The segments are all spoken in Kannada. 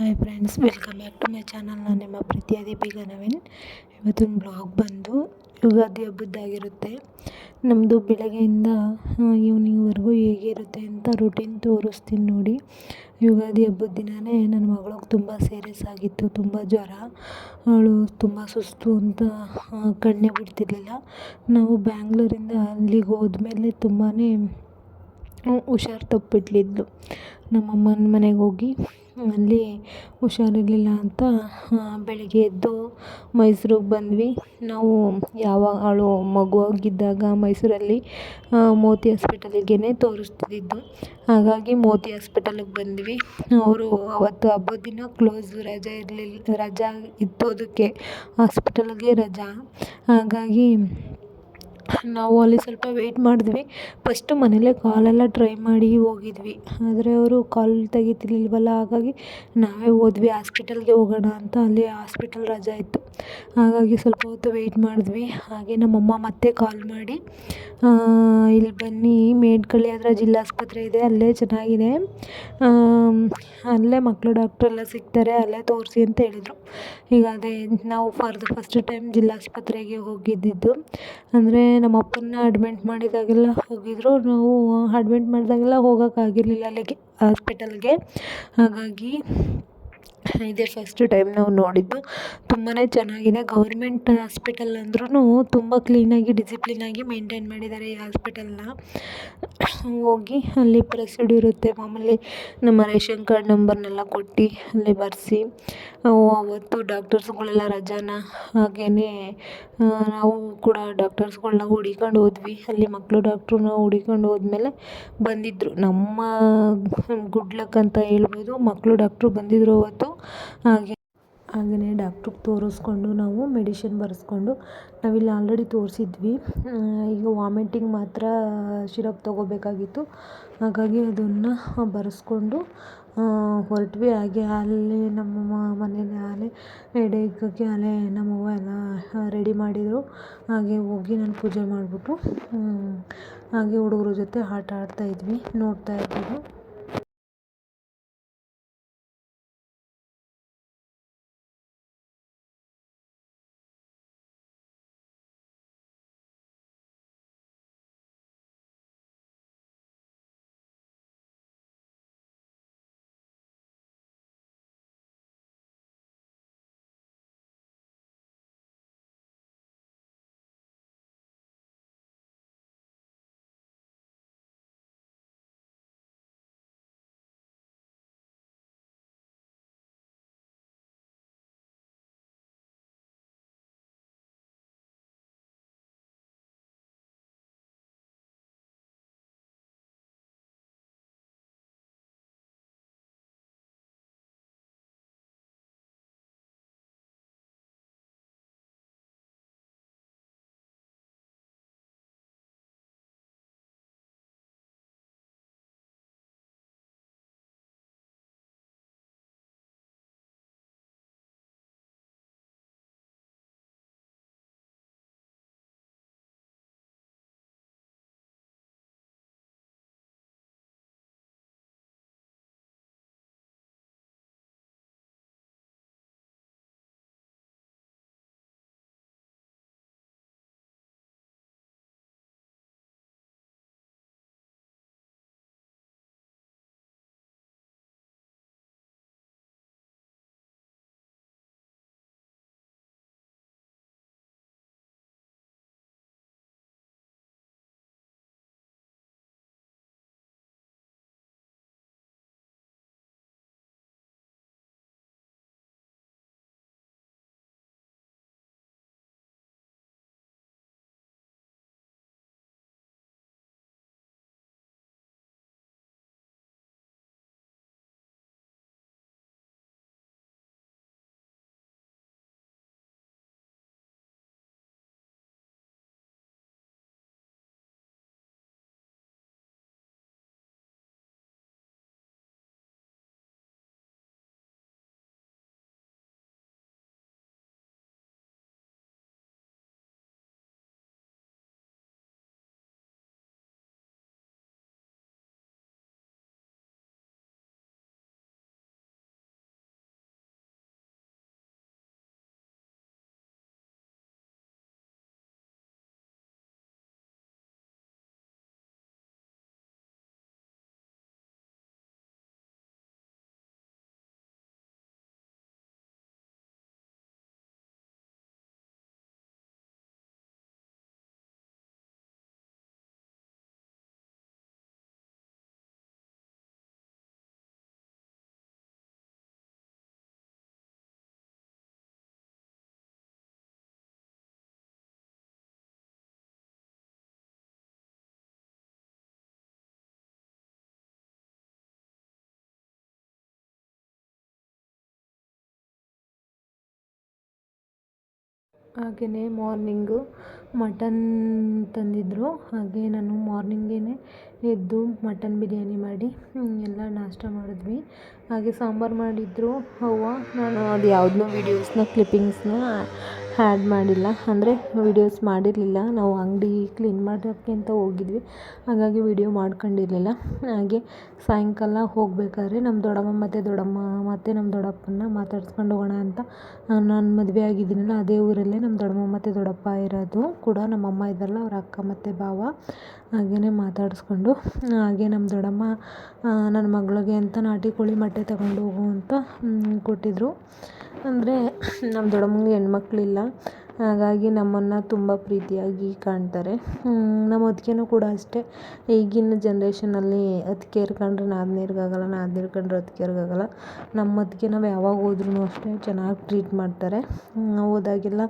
Hi friends, welcome back to my channel. ನಾನು ನಿಮ್ಮ ಪ್ರೀತಿಯ ದೀಪಿಕಾ ನವೀನ್ ಇವತ್ತಿನ ಬ್ಲಾಗ್ ಬಂದು ಯುಗಾದಿ ಹಬ್ಬದ್ದಾಗಿರುತ್ತೆ ನಮ್ಮದು ಬೆಳಗ್ಗೆಯಿಂದ ಈವ್ನಿಂಗ್ವರೆಗೂ ಹೇಗಿರುತ್ತೆ ಅಂತ ರೂಟೀನ್ ತೋರಿಸ್ತೀನಿ ನೋಡಿ. ಯುಗಾದಿ ಹಬ್ಬದ ದಿನವೇ ನನ್ನ ಮಗಳಿಗೆ ತುಂಬ ಸೀರಿಯಸ್ ಆಗಿತ್ತು, ತುಂಬ ಜ್ವರ, ಅವಳು ತುಂಬ ಸುಸ್ತು ಅಂತ ಕಣ್ಣೇ ಬಿಡ್ತಿರ್ಲಿಲ್ಲ. ನಾವು ಬ್ಯಾಂಗ್ಳೂರಿಂದ ಅಲ್ಲಿಗೆ ಹೋದ್ಮೇಲೆ ತುಂಬಾ ಹುಷಾರು ತಪ್ಪಿಟ್ಲಿದ್ಲು. ನಮ್ಮಮ್ಮನ ಮನೆಗೆ ಹೋಗಿ ಅಲ್ಲಿ ಹುಷಾರಿರಲಿಲ್ಲ ಅಂತ ಬೆಳಗ್ಗೆ ಎದ್ದು ಮೈಸೂರಿಗೆ ಬಂದ್ವಿ. ನಾವು ಯಾವಾಗ ಅವಳು ಮಗುವಾಗಿದ್ದಾಗ ಮೈಸೂರಲ್ಲಿ ಮೋತಿ ಹಾಸ್ಪಿಟಲಿಗೇ ತೋರಿಸ್ತಿದ್ದು ಹಾಗಾಗಿ ಮೋತಿ ಹಾಸ್ಪಿಟಲಿಗೆ ಬಂದ್ವಿ. ಅವರು ಅವತ್ತು ಹಬ್ಬದ ದಿನ ಕ್ಲೋಸ್ ರಜೆ ಇರಲಿಲ್ಲ ರಜಾ ಇತ್ತು ಅದಕ್ಕೆ ಹಾಸ್ಪಿಟಲ್ಗೆ ರಜಾ. ಹಾಗಾಗಿ ನಾವು ಅಲ್ಲಿ ಸ್ವಲ್ಪ ವೆಯ್ಟ್ ಮಾಡಿದ್ವಿ. ಫಸ್ಟು ಮನೇಲೆ ಕಾಲೆಲ್ಲ ಟ್ರೈ ಮಾಡಿ ಹೋಗಿದ್ವಿ. ಆದರೆ ಅವರು ಕಾಲ್ ತೆಗಿತಿರ್ಲಿಲ್ವಲ್ಲ, ಹಾಗಾಗಿ ನಾವೇ ಹೋದ್ವಿ. ಹಾಸ್ಪಿಟಲ್ಗೆ ಹೋಗೋಣ ಅಂತ ಅಲ್ಲಿ ಹಾಸ್ಪಿಟಲ್ ರಜಾ ಇತ್ತು. ಹಾಗಾಗಿ ಸ್ವಲ್ಪ ಹೊತ್ತು ವೆಯ್ಟ್ ಮಾಡಿದ್ವಿ. ಹಾಗೆ ನಮ್ಮಮ್ಮ ಮತ್ತೆ ಕಾಲ್ ಮಾಡಿ ಇಲ್ಲಿ ಬನ್ನಿ, ಮೇಡ್ಕಳ್ಳಿ ಹತ್ರ ಜಿಲ್ಲಾಸ್ಪತ್ರೆ ಇದೆ, ಅಲ್ಲೇ ಚೆನ್ನಾಗಿದೆ. ಅಲ್ಲೇ ಮಕ್ಕಳು ಡಾಕ್ಟ್ರೆಲ್ಲ ಸಿಗ್ತಾರೆ, ಅಲ್ಲೇ ತೋರಿಸಿ ಅಂತ ಹೇಳಿದರು. ಈಗ ಅದೇ ನಾವು ಫಾರ್ ದ ಫಸ್ಟ್ ಟೈಮ್ ಜಿಲ್ಲಾಸ್ಪತ್ರೆಗೆ ಹೋಗಿದ್ದಿದ್ದು ಅಂದರೆ ನಮ್ಮ ಅಪ್ಪನ್ನ ಅಡ್ಮಿಟ್ ಮಾಡಿದಾಗೆಲ್ಲ ಹೋಗಿದ್ರು. ನಾವು ಅಡ್ಮಿಟ್ ಮಾಡಿದಾಗೆಲ್ಲ ಹೋಗೋಕ್ಕಾಗಿರ್ಲಿಲ್ಲ ಅಲ್ಲಿಗೆ ಹಾಸ್ಪಿಟಲ್ಗೆ ಹಾಗಾಗಿ ಇದೇ ಫಸ್ಟ್ ಟೈಮ್ ನಾವು ನೋಡಿದ್ದು. ತುಂಬಾ ಚೆನ್ನಾಗಿದೆ. ಗೌರ್ಮೆಂಟ್ ಹಾಸ್ಪಿಟಲ್ ಅಂದ್ರೂ ತುಂಬ ಕ್ಲೀನಾಗಿ ಡಿಸಿಪ್ಲಿನಾಗಿ ಮೇಂಟೈನ್ ಮಾಡಿದ್ದಾರೆ ಈ ಹಾಸ್ಪಿಟಲ್ನ ಹೋಗಿ ಅಲ್ಲಿ ಪ್ರೊಸೀಡ್ ಇರುತ್ತೆ. ಮಾಮೂಲಿ ನಮ್ಮ ರೇಷನ್ ಕಾರ್ಡ್ ನಂಬರ್ನೆಲ್ಲ ಕೊಟ್ಟು ಅಲ್ಲಿ ಬರೆಸಿ. ಅವತ್ತು ಡಾಕ್ಟರ್ಸ್ಗಳೆಲ್ಲ ರಜಾನ ಹಾಗೇ ನಾವು ಕೂಡ ಡಾಕ್ಟರ್ಸ್ಗಳನ್ನ ಹುಡಿಕೊಂಡು ಹೋದ್ವಿ. ಅಲ್ಲಿ ಮಕ್ಕಳು ಡಾಕ್ಟ್ರನ್ನ ಹುಡಿಕೊಂಡು ಹೋದ್ಮೇಲೆ ಬಂದಿದ್ದರು ನಮ್ಮ, ಗುಡ್ ಲಕ್ ಅಂತ ಹೇಳ್ಬೋದು. ಮಕ್ಕಳು ಡಾಕ್ಟ್ರು ಬಂದಿದ್ದರು ಅವತ್ತು. ಹಾಗೆ ಹಾಗೆಯೇ ಡಾಕ್ಟ್ರಿಗೆ ತೋರಿಸ್ಕೊಂಡು ನಾವು ಮೆಡಿಷನ್ ಬರೆಸ್ಕೊಂಡು ನಾವಿಲ್ಲಿ ಆಲ್ರೆಡಿ ತೋರಿಸಿದ್ವಿ. ಈಗ ವಾಮಿಟಿಂಗ್ ಮಾತ್ರ ಶಿರಪ್ ತೊಗೋಬೇಕಾಗಿತ್ತು. ಹಾಗಾಗಿ ಅದನ್ನು ಬರೆಸ್ಕೊಂಡು ಹೊರಟ್ವಿ. ಹಾಗೆ ಅಲ್ಲಿ ನಮ್ಮ ಮನೇಲಿ ಆಲೆ ಎಡೆ ಇಕ್ಕಕ್ಕೆ ನಮ್ಮವ್ವ ಎಲ್ಲ ರೆಡಿ ಮಾಡಿದರು. ಹಾಗೆ ಹೋಗಿ ನಾನು ಪೂಜೆ ಮಾಡಿಬಿಟ್ಟು ಹಾಗೆ ಹುಡುಗರ ಜೊತೆ ಆಟ ಆಡ್ತಾಯಿದ್ವಿ ನೋಡ್ತಾ ಇರ್ಬೋದು. ಹಾಗೆಯೇ ಮಾರ್ನಿಂಗು ಮಟನ್ ತಂದಿದ್ದರು ಹಾಗೆ ನಾನು ಮಾರ್ನಿಂಗೇ ಎದ್ದು ಮಟನ್ ಬಿರಿಯಾನಿ ಮಾಡಿ ಎಲ್ಲ ನಾಷ್ಟ ಮಾಡಿದ್ವಿ. ಹಾಗೆ ಸಾಂಬಾರು ಮಾಡಿದ್ರು ಅವ್ವ ನಾನು ಅದು ಯಾವುದನ್ನೂ ವೀಡಿಯೋಸ್ನ ಕ್ಲಿಪ್ಪಿಂಗ್ಸ್ನ ಆ್ಯಡ್ ಮಾಡಿಲ್ಲ. ಅಂದರೆ ವೀಡಿಯೋಸ್ ಮಾಡಿರಲಿಲ್ಲ. ನಾವು ಅಂಗಡಿ ಕ್ಲೀನ್ ಮಾಡೋಕ್ಕೆ ಅಂತ ಹೋಗಿದ್ವಿ. ಹಾಗಾಗಿ ವೀಡಿಯೋ ಮಾಡ್ಕೊಂಡಿರಲಿಲ್ಲ. ಹಾಗೆ ಸಾಯಂಕಾಲ ಹೋಗಬೇಕಾದ್ರೆ ನಮ್ಮ ದೊಡ್ಡಮ್ಮ ಮತ್ತು ದೊಡ್ಡಮ್ಮ ಮತ್ತು ನಮ್ಮ ದೊಡ್ಡಪ್ಪನ ಮಾತಾಡ್ಸ್ಕೊಂಡು ಹೋಗೋಣ ಅಂತ ನಾನು ಮದುವೆ ಆಗಿದ್ದೀನಲ್ಲ, ಅದೇ ಊರಲ್ಲೇ ನಮ್ಮ ದೊಡ್ಡಮ್ಮ ಮತ್ತು ದೊಡ್ಡಪ್ಪ ಇರೋದು. ಕೂಡ ನಮ್ಮ ಅಮ್ಮ ಇದ್ದಾರಲ್ಲ, ಅವ್ರ ಅಕ್ಕ ಮತ್ತು ಭಾವ. ಹಾಗೆಯೇ ಮಾತಾಡಿಸ್ಕೊಂಡು ಹಾಗೆ ನಮ್ಮ ದೊಡ್ಡಮ್ಮ ನನ್ನ ಮಗಳಿಗೆ ಅಂತ ನಾಟಿ ಕೋಳಿ ಮೊಟ್ಟೆ ತಗೊಂಡು ಹೋಗು ಅಂತ ಕೊಟ್ಟಿದ್ದರು ಅಂದರೆ ನಮ್ಮ ದೊಡ್ಡಮ್ಮಂಗೆ ಹೆಣ್ಮಕ್ಳಿಲ್ಲ. ಹಾಗಾಗಿ ನಮ್ಮನ್ನು ತುಂಬ ಪ್ರೀತಿಯಾಗಿ ಕಾಣ್ತಾರೆ. ನಮ್ಮ ಅತ್ತಿಗೆನೂ ಕೂಡ ಅಷ್ಟೇ. ಈಗಿನ ಜನ್ರೇಷನಲ್ಲಿ ಅತ್ತಿಗೆ ಕಂಡ್ರೆ ನಾದ್ನೀರ್ಗಾಗಲ್ಲ ನಾದ್ನೀರು ಕಂಡ್ರೆ ಅತ್ತಿಗೆರ್ಗಾಗಲ್ಲ ನಮ್ಮ ಅತ್ತಿಗೆ ನಾವು ಯಾವಾಗ ಹೋದ್ರೂ ಅಷ್ಟೇ ಚೆನ್ನಾಗಿ ಟ್ರೀಟ್ ಮಾಡ್ತಾರೆ. ಹೋದಾಗೆಲ್ಲ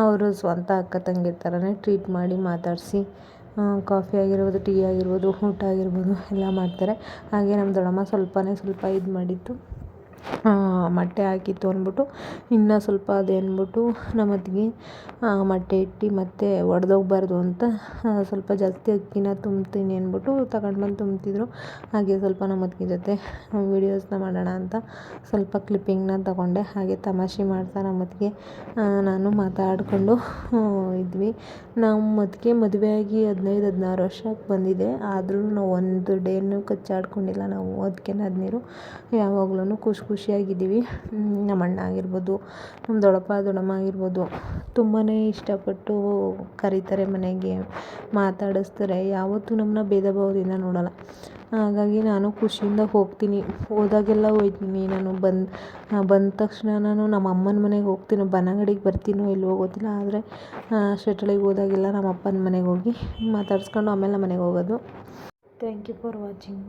ಅವರು ಸ್ವಂತ ಅಕ್ಕ ತಂಗಿ ಥರನೇ ಟ್ರೀಟ್ ಮಾಡಿ ಮಾತಾಡಿಸಿ ಕಾಫಿ ಆಗಿರ್ಬೋದು, ಟೀ ಆಗಿರ್ಬೋದು ಊಟ ಆಗಿರ್ಬೋದು, ಎಲ್ಲ ಮಾಡ್ತಾರೆ. ಹಾಗೆ ನಮ್ಮ ದೊಡ್ಡಮ್ಮ ಸ್ವಲ್ಪನೇ ಸ್ವಲ್ಪ ಇದು ಮಾಡಿತ್ತು ಮೊಟ್ಟೆ ಹಾಕಿತ್ತು ಅಂದ್ಬಿಟ್ಟು, ಇನ್ನೂ ಸ್ವಲ್ಪ ಅದು ಅಂದ್ಬಿಟ್ಟು ನಮ್ಮ ಅತ್ತಿಗೆ ಮೊಟ್ಟೆ ಇಟ್ಟು ಮತ್ತೆ ಒಡೆದೋಗ್ಬಾರ್ದು ಅಂತ ಸ್ವಲ್ಪ ಜಾಸ್ತಿ ಅಕ್ಕಿನ ತುಂಬ್ತೀನಿ ಅಂದ್ಬಿಟ್ಟು ತಗೊಂಡು ಬಂದು ತುಂಬ್ತಿದ್ರು. ಹಾಗೆ ಸ್ವಲ್ಪ ನಮ್ಮ ಅತ್ತಿಗೆ ಜೊತೆ ವೀಡಿಯೋಸ್ನ ಮಾಡೋಣ ಅಂತ ಸ್ವಲ್ಪ ಕ್ಲಿಪ್ಪಿಂಗ್ನ ತಗೊಂಡೆ. ಹಾಗೆ ತಮಾಷೆ ಮಾಡ್ತಾ ನಮ್ಮ ಅತ್ತಿಗೆ ನಾನು ಮಾತಾಡಿಕೊಂಡು ಇದ್ವಿ. ನಮ್ಮ ಅತ್ತಿಗೆ ಮದುವೆಯಾಗಿ ಹದಿನೈದು, ಹದಿನಾರು ವರ್ಷಕ್ಕೆ ಬಂದಿದೆ. ಆದರೂ ನಾವು ಒಂದು ಡೇನೂ ಕಚ್ಚಾಡ್ಕೊಂಡಿಲ್ಲ. ನಾವು ಅದಕ್ಕೆ ಹದಿನೀರು ಯಾವಾಗಲೂ ಖುಷಿ ಖುಷಿಯಾಗಿದ್ದೀವಿ. ನಮ್ಮ ಅಣ್ಣ ಆಗಿರ್ಬೋದು, ನಮ್ಮ ದೊಡ್ಡಪ್ಪ, ದೊಡ್ಡಮ್ಮ ಆಗಿರ್ಬೋದು ತುಂಬಾ ಇಷ್ಟಪಟ್ಟು ಕರೀತಾರೆ ಮನೆಗೆ, ಮಾತಾಡಿಸ್ತಾರೆ. ಯಾವತ್ತೂ ನಮ್ಮನ್ನ ಭೇದ ಭಾವದಿಂದ ನೋಡೋಲ್ಲ. ಹಾಗಾಗಿ ನಾನು ಖುಷಿಯಿಂದ ಹೋಗ್ತೀನಿ. ಹೋದಾಗೆಲ್ಲ ಹೋಗ್ತೀನಿ ನಾನು ಬಂದು ಬಂದ ತಕ್ಷಣ ನಾನು ನಮ್ಮ ಅಮ್ಮನ ಮನೆಗೆ ಹೋಗ್ತೀನೋ. ಬನಗಡಿಗೆ ಬರ್ತೀನೋ ಇಲ್ವೋ ಗೊತ್ತಿಲ್ಲ. ಆದರೆ ಶೆಟ್ಳಿಗೆ ಹೋದಾಗೆಲ್ಲ ನಮ್ಮ ಅಪ್ಪನ ಮನೆಗೆ ಹೋಗಿ ಮಾತಾಡ್ಸ್ಕೊಂಡು ಆಮೇಲೆ ನಮ್ಮ ಮನೆಗೆ ಹೋಗೋದು. Thank you for watching